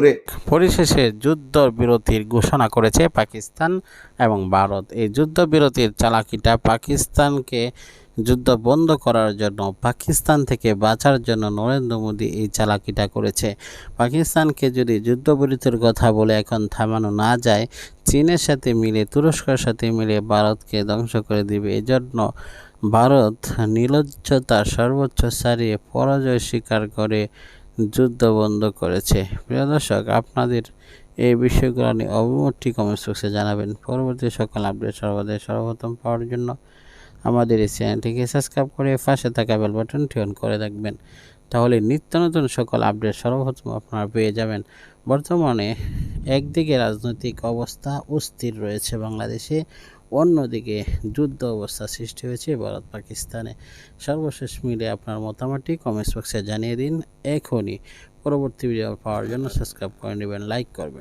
করে পরিশেষে যুদ্ধ বিরতির ঘোষণা করেছে পাকিস্তান এবং ভারত। এই যুদ্ধ বিরতির চালাকিটা পাকিস্তানকে যুদ্ধ বন্ধ করার জন্য, পাকিস্তান থেকে বাঁচার জন্য নরেন্দ্র মোদী এই চালাকিটা করেছে। পাকিস্তানকে যদি যুদ্ধবিরতির কথা বলে এখন থামানো না যায়, চীনের সাথে মিলে, তুরস্কের সাথে মিলে ভারতকে ধ্বংস করে দিবে। এজন্য ভারত নির্লজ্জতার সর্বোচ্চ সারিয়ে পরাজয় স্বীকার করে যুদ্ধ বন্ধ করেছে। প্রিয় দর্শক, আপনাদের এই বিষয়গুলো নিয়ে অভিমতটি কমেন্ট বক্সে জানাবেন। পরবর্তী সকল আপডেট সর্বদাই সর্বপ্রথম পাওয়ার জন্য আমাদের এই চ্যানেলটিকে সাবস্ক্রাইব করে পাশে থাকা বেল বাটনটি অন করে রাখবেন। তাহলে নিত্য নতুন সকল আপডেট সর্বপ্রথম আপনারা পেয়ে যাবেন। বর্তমানে একদিকে রাজনৈতিক অবস্থা অস্থির রয়েছে বাংলাদেশে, অন্যদিকে যুদ্ধ অবস্থা সৃষ্টি হয়েছে ভারত পাকিস্তানে। সর্বশেষ মিলে আপনার মতামতটি কমেন্টস বক্সে জানিয়ে দিন। এখনই পরবর্তী ভিডিও পাওয়ার জন্য সাবস্ক্রাইব করে নেবেন লাইক করবেন।